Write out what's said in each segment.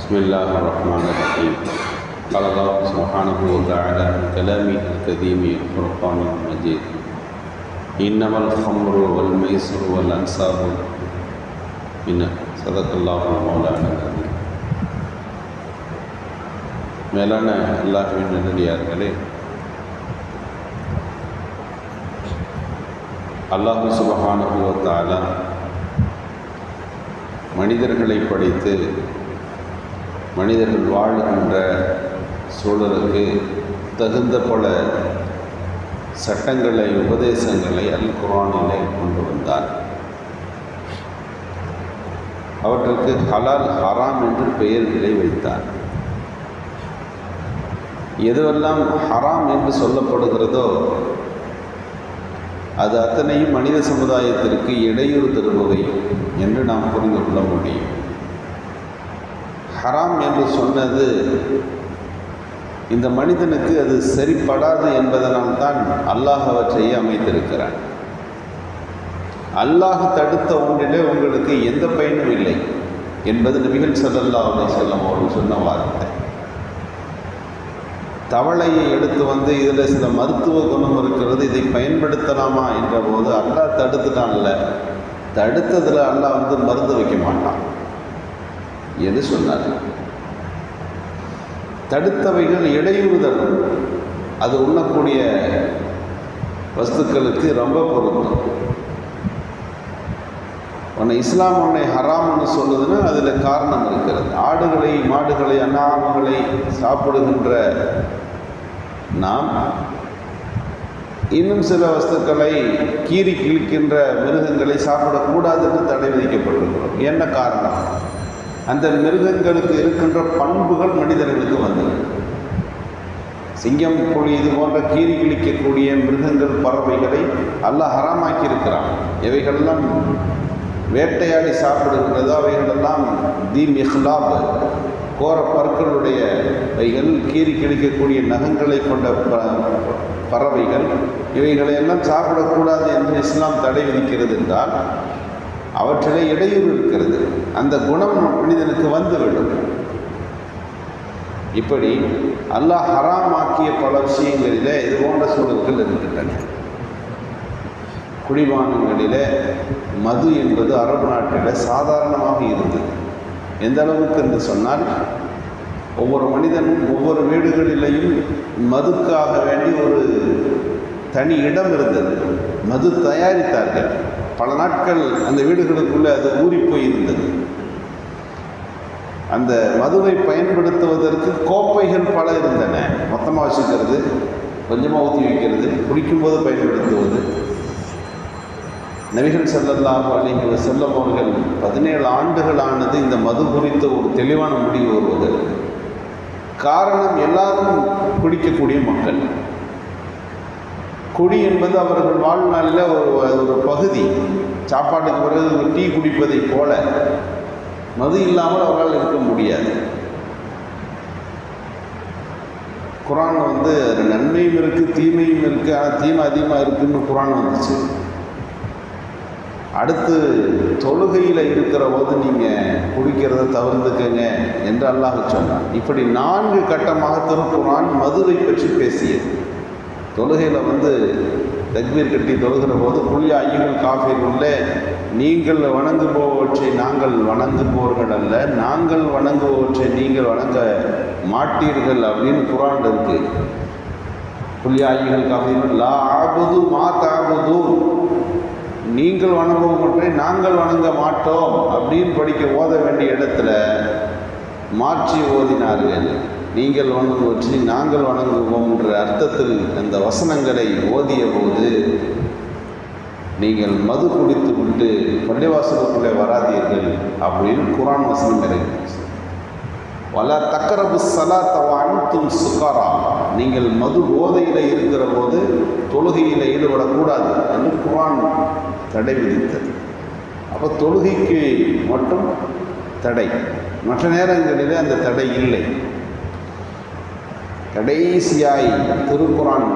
بسم الله الرحمن الرحيم قال الله سبحانه وتعالى من كلامه الكريم الفرقان المجيد إنما الخمر والميسر والأنصاب من صدق الله مولانا العظيم மேலான அல்லாஹ்வின் நல்லடியார்களே அல்லாஹு சுபஹானஹு வ தஆலா மனிதர்களை படைத்து மனிதர்கள் வாழ்கின்ற சூழலுக்கு தகுந்த பல சட்டங்களை உபதேசங்களை அல் குரானிலே கொண்டு வந்தார். அவற்றுக்கு ஹலால் ஹராம் என்று பெயர்களை வைத்தார். எதுவெல்லாம் ஹராம் என்று சொல்லப்படுகிறதோ அது அத்தனையும் மனித சமுதாயத்திற்கு இடையூறு தருபவை என்று நாம் புரிந்து கொள்ள முடியும். ஹராம் என்று சொன்னது. இந்த மனிதனுக்கு அது சரிப்படாது என்பதனால் தான் அல்லாஹ் அவற்றையே அமைத்திருக்கிறான். அல்லாஹ் தடுத்த ஒன்றிலே உங்களுக்கு எந்த பயனும் இல்லை என்பது நபிகள் சல்லல்லா அலை செல்லம் அவர்கள் சொன்ன வார்த்தை. தவளையை எடுத்து வந்து இதில் சில மருத்துவ குணம் இருக்கிறது இதை பயன்படுத்தலாமா என்ற போது அல்லாஹ் தடுத்துட்டான்ல. தடுத்ததில் அல்லாஹ் வந்து மருந்து வைக்க மாட்டான். எது சொன்னார் தடுத்தவைகள் இடையூறு தரும் அது உண்ணக்கூடிய வஸ்துக்களுக்கு ரொம்ப பொருந்தும் உன்னை இஸ்லாம் உன்னை ஹராம்னு சொல்லுதுன்னா அதில் காரணம் இருக்கிறது. ஆடுகளை மாடுகளை அண்ணாமங்களை சாப்பிடுகின்ற நாம் இன்னும் சில வஸ்துக்களை கீறி கிழிக்கின்ற மிருகங்களை சாப்பிடக்கூடாதுன்னு தடை விதிக்கப்பட்டிருக்கிறோம் என்ன காரணம்? அந்த மிருகங்களுக்கு இருக்கின்ற பண்புகள் மனிதர்களுக்கு வந்தது சிங்கம் புலி இது போன்ற கீறி கிழிக்கக்கூடிய மிருகங்கள் பறவைகளை அல்லாஹ் ஹராமாக்கி இருக்கிறான் இவைகளெல்லாம் வேட்டையாடி சாப்பிடுகின்றதோ. அவைகளெல்லாம் தி மிஹ்லாப் கோர பற்களுடைய வைகள் கீறி கிழிக்கக்கூடிய நகங்களை கொண்ட பறவைகள். இவைகளை எல்லாம் சாப்பிடக்கூடாது என்று இஸ்லாம் தடை விதிக்கிறது என்றால் அவற்றிலே இடையூறு இருக்கிறது. அந்த குணம் மனிதனுக்கு வந்துவிடும் இப்படி அல்லாஹ் ஹராமாக்கிய பல விஷயங்களிலே இது போன்ற சூழல்கள் இருக்கின்றன. குடிபானங்களிலே மது என்பது அரபு நாட்டில் சாதாரணமாக இருந்தது. எந்த அளவுக்கு என்று சொன்னால் ஒவ்வொரு மனிதனும் ஒவ்வொரு வீடுகளிலேயும் மதுக்காக வேண்டி ஒரு தனி இடம் இருந்தது. மது தயாரித்தார்கள். பல நாட்கள் அந்த வீடுகளுக்குள்ளே அது ஊறி போயிருந்தது அந்த மதுவை பயன்படுத்துவதற்கு கோப்பைகள் பல இருந்தன. மொத்தமாக வச்சுக்கிறது கொஞ்சமாக ஊற்றி வைக்கிறது குடிக்கும்போது பயன்படுத்துவது. நபிகள் செல்லல்லாஹு அலிங்க செல்லம் அவர்கள் பதினேழு ஆண்டுகள் ஆனது இந்த மது குறித்த ஒரு தெளிவான முடிவு வருவது. காரணம் எல்லாரும் குடிக்கக்கூடிய மக்கள். குடி என்பது அவர்கள் வாழ்நாளில் ஒரு ஒரு பகுதி. சாப்பாட்டுக்கு பிறகு டீ குடிப்பதைப் போல. மது இல்லாமல் அவரால் இருக்க முடியாது. குரான் வந்து நன்மையும் இருக்குது தீமையும் இருக்குது ஆனால் தீமை அதிகமாக இருக்குன்னு குரான் வந்துச்சு. அடுத்து தொழுகையில் இருக்கிற போது நீங்கள் குடிக்கிறத தவிர்த்துக்கங்க என்று அல்லாஹ் சொன்னான். இப்படி நான்கு கட்டமாக திருக்குறான் மதுவை பற்றி பேசியது. தொழுகையில் வந்து தக்பீர் கட்டி தொழுகிற போது புள்ளி ஐயங்கள் காஃபீர். நீங்கள் நீங்கள் வணங்குபவற்றை நாங்கள் வணங்குபவர்கள் அல்ல. நாங்கள் வணங்குபவற்றை நீங்கள் வணங்க மாட்டீர்கள் அப்படின்னு குரான் இருக்கு. புள்ளி ஐயங்கள் காஃபீர். லா ஆபுது மா தாபுது நீங்கள் வணங்குவற்றை நாங்கள் வணங்க மாட்டோம் அப்படின்னு படிக்க ஓத வேண்டிய இடத்துல மாற்றி ஓதினார்கள். நீங்கள் வணங்குவற்றி நாங்கள் வணங்குவோம் என்ற அர்த்தத்தில் அந்த வசனங்களை ஓதிய போது நீங்கள் மது குடித்து விட்டு பள்ளிவாசலுக்குள்ளே வராதீர்கள் அப்படின்னு குரான் வசனம் இறங்கிச்சு வல தக்கரபு சலாத்தவா அனைத்தும் சுகாரா. நீங்கள் மது போதையில் இருக்கிற போது தொழுகையில் ஈடுபடக்கூடாது என்று குரான் தடை விதித்தது. அப்போ தொழுகைக்கு மட்டும் தடை. மற்ற நேரங்களிலே அந்த தடை இல்லை. கடைசியாய் திருக்குறான்.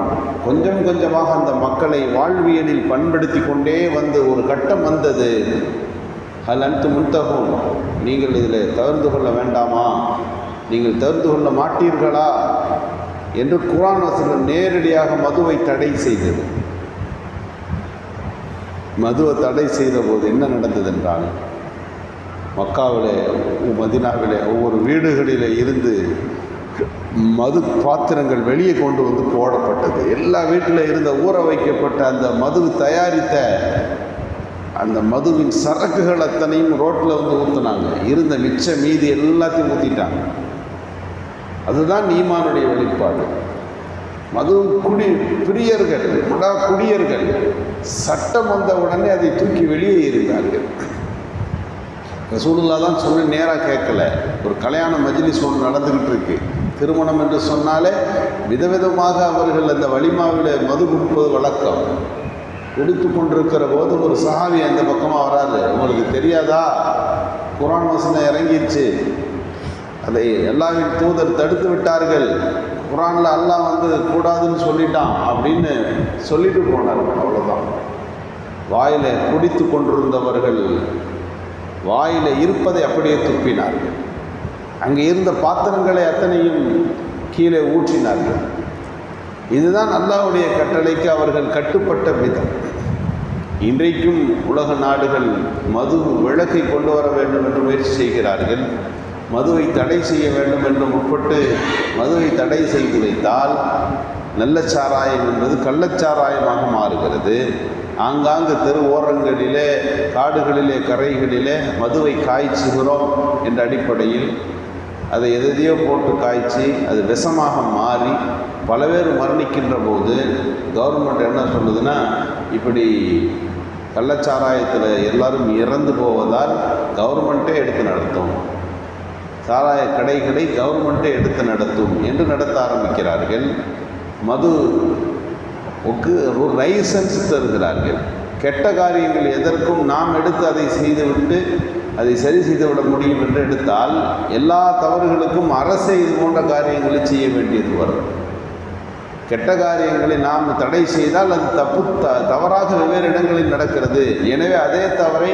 கொஞ்சம் கொஞ்சமாக அந்த மக்களை வாழ்வியலில் பண்படுத்தி கொண்டே வந்து ஒரு கட்டம் வந்தது. அதில் அனைத்து முன்தகும் நீங்கள் இதில் தவிர்த்து கொள்ள வேண்டாமா? நீங்கள் தவிர்த்து கொள்ள மாட்டீர்களா? என்று குரான் வசனம் நேரடியாக மதுவை தடை செய்தது. மதுவை தடை செய்த போது என்ன நடந்தது என்றால் மக்காவிலே மதினாவிலே ஒவ்வொரு வீடுகளிலே இருந்து மது பாத்திரங்கள் வெளியே கொண்டு வந்து போடப்பட்டது. எல்லா வீட்டில் இருந்த ஊற வைக்கப்பட்ட அந்த மது தயாரித்த அந்த மதுவின் சரக்குகள் அத்தனையும் ரோட்டில் வந்து ஊற்றுனாங்க இருந்த மிச்ச மீதி எல்லாத்தையும் ஊற்றிட்டாங்க அதுதான் நீமானுடைய வெளிப்பாடு. மது குடி பிரியர்கள் குடா குடியர்கள் சட்டம் வந்த உடனே அதை தூக்கி வெளியே இருந்தார்கள் ரசூலுல்லா தான் சொல்லி நேராக கேட்கல. ஒரு கல்யாண மஜ்லிஸ் ஒன்று நடந்துக்கிட்டு இருக்குது திருமணம் என்று சொன்னாலே விதவிதமாக அவர்கள் அந்த வலிமாவிலே மது குடிப்பது வழக்கம். குடித்து கொண்டிருக்கிற போது ஒரு சஹாவி அந்த பக்கமாக வராது உங்களுக்கு தெரியாதா? குரான் வசனம் இறங்கிருச்சு. அதை எல்லாவின் தூதர் தடுத்து விட்டார்கள். குரானில் அல்லாஹ் வந்து கூடாதுன்னு சொல்லிட்டான் அப்படின்னு சொல்லிட்டு போனார். அவ்வளோதான் வாயில் குடித்து கொண்டிருந்தவர்கள் வாயில் இருப்பதை அப்படியே துப்பினார்கள். அங்கே இருந்த பாத்திரங்களை அத்தனையும் கீழே ஊற்றினார்கள். இதுதான் அல்லாவுடைய கட்டளைக்கு அவர்கள் கட்டுப்பட்ட விதம். இன்றைக்கும் உலக நாடுகள் மது விளக்கை கொண்டு வர வேண்டும் என்று முயற்சி செய்கிறார்கள். மதுவை தடை செய்ய வேண்டும் என்று முற்பட்டு மதுவை தடை செய்து வைத்தால் நல்ல சாராயம் என்பது கள்ளச்சாராயமாக மாறுகிறது. ஆங்காங்கு தெரு ஓரங்களிலே காடுகளிலே கரைகளிலே மதுவை காய்ச்சுகிறோம் என்ற அடிப்படையில் அதை எதையோ போட்டு காய்ச்சி அது விஷமாக மாறி பல பேர் மரணிக்கின்ற போது கவர்மெண்ட் என்ன சொல்லுதுன்னா இப்படி கள்ளச்சாராயத்தில் எல்லாரும் இறந்து போவதால் கவர்மெண்ட்டே எடுத்து நடத்தும். சாராய கடைகளை கவர்மெண்ட்டே எடுத்து நடத்தும் என்று நடத்த ஆரம்பிக்கிறார்கள். மது ஒக்கு ஒரு லைசன்ஸ் தருகிறார்கள். கெட்ட காரியங்கள் எதற்கும் நாம் எடுத்து அதை செய்துவிட்டு அதை சரி செய்துவிட முடியும் என்று எடுத்தால் எல்லா தவறுகளுக்கும் அரசே இது போன்ற காரியங்களை செய்ய வேண்டியது வரும். கெட்ட காரியங்களை நாம் தடை செய்தால் அது தப்பு த தவறாக வெவ்வேறு இடங்களில் நடக்கிறது. எனவே அதே தவறை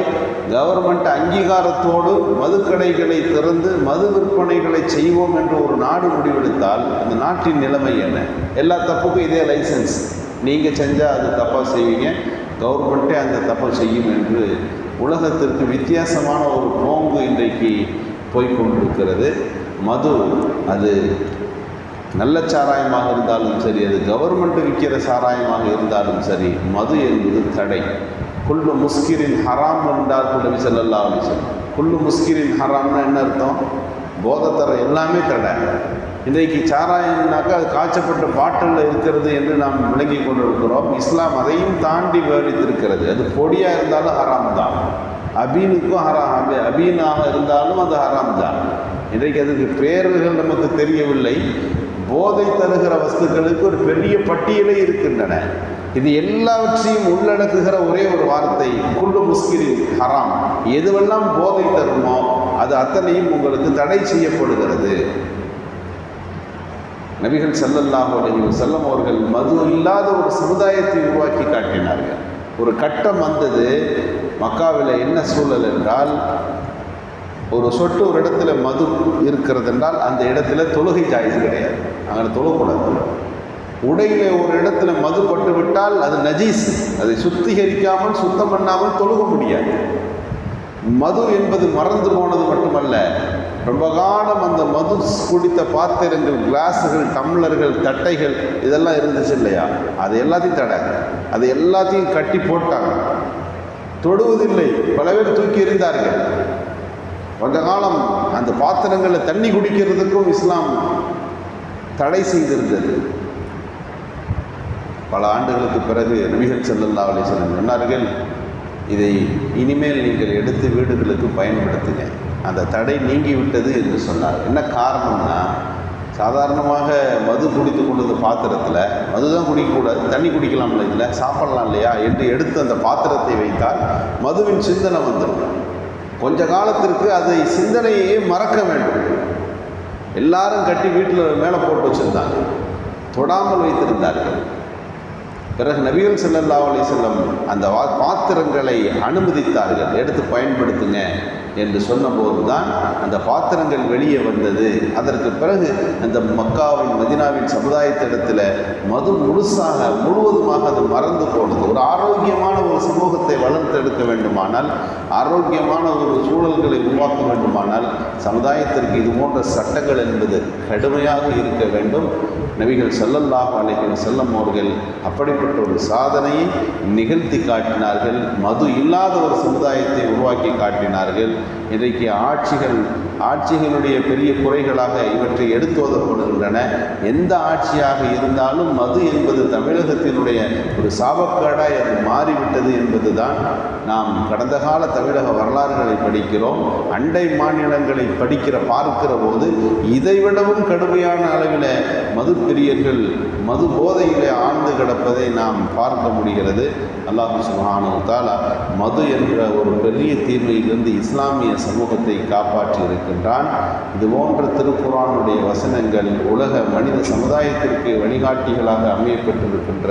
கவர்மெண்ட் அங்கீகாரத்தோடு மதுக்கடைகளை திறந்து மது விற்பனைகளை செய்வோம் என்று ஒரு நாடு முடிவெடுத்தால் அந்த நாட்டின் நிலைமை என்ன? எல்லா தப்புக்கும் இதே லைசன்ஸ் நீங்கள் செஞ்சால் அது தப்பாக செய்வீங்க. கவர்மெண்ட்டே அந்த தப்பை செய்யும் என்று உலகத்திற்கு வித்தியாசமான ஒரு போங்கு இன்றைக்கு போய்கொண்டிருக்கிறது மது அது நல்ல சாராயமாக இருந்தாலும் சரி அது கவர்மெண்ட் விற்கிற சாராயமாக இருந்தாலும் சரி மது என்பது தடை. குள்ளு முஸ்கிரின் ஹராம் என்றார் நபி செல்லல்லா அலைஹி குள்ளு முஸ்கிரின் ஹராம்னா என்ன அர்த்தம்? போதத்தர எல்லாமே தடை. இன்றைக்கு சாராயம்னாக்கா அது காய்ச்சப்பட்ட பாட்டிலில் இருக்கிறது என்று நாம் விளங்கி கொண்டிருக்கிறோம். இஸ்லாம் அதையும் தாண்டி விவரித்திருக்கிறது அது பொடியாக இருந்தாலும் ஹராம் தான். அபீனுக்கும் ஹராம் அபி அபீனாக இருந்தாலும் அது ஹராம் தான் இன்றைக்கு அதுக்கு பேர்கள் நமக்கு தெரியவில்லை. போதை தருகிற வஸ்துக்களுக்கு ஒரு பெரிய பட்டியலே இருக்கின்றன. இது எல்லாவற்றையும் உள்ளடக்குகிற ஒரே ஒரு வார்த்தை குண்டு முஸ்கிரின் ஹராம். எதுவெல்லாம் போதை தருமோ அது அத்தனையும் உங்களுக்கு தடை செய்யப்படுகிறது. நபிகள் ஸல்லல்லாஹு அலைஹி செல்லம் அவர்கள் மது இல்லாத ஒரு சமுதாயத்தை உருவாக்கி காட்டினார்கள். ஒரு கட்டம் வந்தது மக்காவில் என்ன சூழல் என்றால் ஒரு சொட்டு ஒரு இடத்துல மது இருக்கிறது என்றால் அந்த இடத்துல தொழுகை ஜாயிஸ் கிடையாது. அங்கே தொழக்கூடாது. உடையில ஒரு இடத்துல மது பட்டு விட்டால் அது நஜீஸ். அதை சுத்திகரிக்காமல் சுத்தம் பண்ணாமல் தொழுக முடியாது. மது என்பது மறந்து போனது மட்டுமல்ல ரொம்ப காலம் அந்த மது குடித்த பாத்திரங்கள் கிளாஸுகள் டம்ளர்கள் தட்டைகள் இதெல்லாம் இருந்துச்சு இல்லையா? அது எல்லாத்தையும் தடை அது எல்லாத்தையும் கட்டி போட்டாங்க. தொடுவதில்லை. பல பேர் தூக்கி எறிந்தார்கள். கொஞ்ச காலம் அந்த பாத்திரங்களில் தண்ணி குடிக்கிறதுக்கும் இஸ்லாம் தடை செய்திருந்தது. பல ஆண்டுகளுக்கு பிறகு நபிகள் செல்லல்லா அலைஹி சொன்னார்கள் இதை இனிமேல் நீங்கள் எடுத்து வீடுகளுக்கு பயன்படுத்துங்க. அந்த தடை நீங்கிவிட்டது என்று சொன்னார். என்ன காரணம்னா சாதாரணமாக மது குடித்து கொண்டது பாத்திரத்தில் மது தான் குடிக்கக்கூடாது தண்ணி குடிக்கலாம்ல இதில் சாப்பிடலாம் இல்லையா என்று எடுத்து அந்த பாத்திரத்தை வைத்தால் மதுவின் சிந்தனை வந்துடும். கொஞ்ச காலத்திற்கு அதை சிந்தனையே மறக்க வேண்டும். எல்லாரும் கட்டி வீட்டில் மேலே போட்டு வச்சுருந்தாங்க. தொடாமல் வைத்திருந்தார்கள். பிறகு நபிகள் செல்லல்லா அலி செல்லம் அந்த வா- பாத்திரங்களை அனுமதித்தார்கள். எடுத்து பயன்படுத்துங்க என்று சொன்னபோது தான் அந்த பாத்திரங்கள் வெளியே வந்தது. அதற்கு பிறகு அந்த மக்காவின் மதினாவின் சமுதாயத்திடத்தில் மது முழுசாக முழுவதுமாக அது மறந்து போனது. ஒரு ஆரோக்கியமான ஒரு சமூகத்தை வளர்த்தெடுக்க வேண்டுமானால் ஆரோக்கியமான ஒரு சூழல்களை உருவாக்க வேண்டுமானால் சமுதாயத்திற்கு இது போன்ற சட்டங்கள் என்பது கடுமையாக இருக்க வேண்டும். நபிகள் ஸல்லல்லாஹு அலைஹி செல்லம் அவர்கள் அப்படிப்பட்ட ஒரு சாதனையை நிகழ்த்தி காட்டினார்கள். மது இல்லாத ஒரு சமுதாயத்தை உருவாக்கி காட்டினார்கள். இன்றைக்கு ஆட்சிகள் ஆட்சிகளுடைய பெரிய குறைகளாக இவற்றை எடுத்துவதப்படுகின்றன எந்த ஆட்சியாக இருந்தாலும் மது என்பது தமிழகத்தினுடைய ஒரு சாபக்காடாய் அது மாறிவிட்டது என்பதுதான் நாம் கடந்த கால தமிழக வரலாறுகளை படிக்கிறோம். அண்டை மாநிலங்களை படிக்கிற பார்க்கிற போது இதைவிடவும் கடுமையான அளவில் மது பிரியர்கள் மது போதையிலே ஆழ்ந்து கிடப்பதை நாம் பார்க்க முடிகிறது. அல்லாஹ் சுப்ஹானஹு தஆலா மது என்ற ஒரு பெரிய தீமையிலிருந்து இஸ்லாமிய சமூகத்தை காப்பாற்றி இருக்கின்றான். இது போன்ற வசனங்கள் உலக மனித சமுதாயத்திற்கு வழிகாட்டிகளாக அமையப்பட்டிருக்கின்ற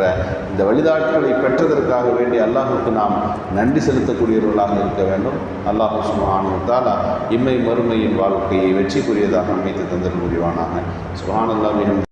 இந்த வழிகாட்டுகளை பெற்றதற்காக வேண்டி அல்லாஹுக்கு நாம் நன்றி செலுத்தக்கூடியவர்களாக இருக்க வேண்டும். அல்லாஹ் சுப்ஹானஹு தஆலா இம்மை மறுமையின் வாழ்க்கையை வெற்றிக்குரியதாக அமைத்து தந்தல் புரிவானாக. சுப்ஹானல்லாஹ்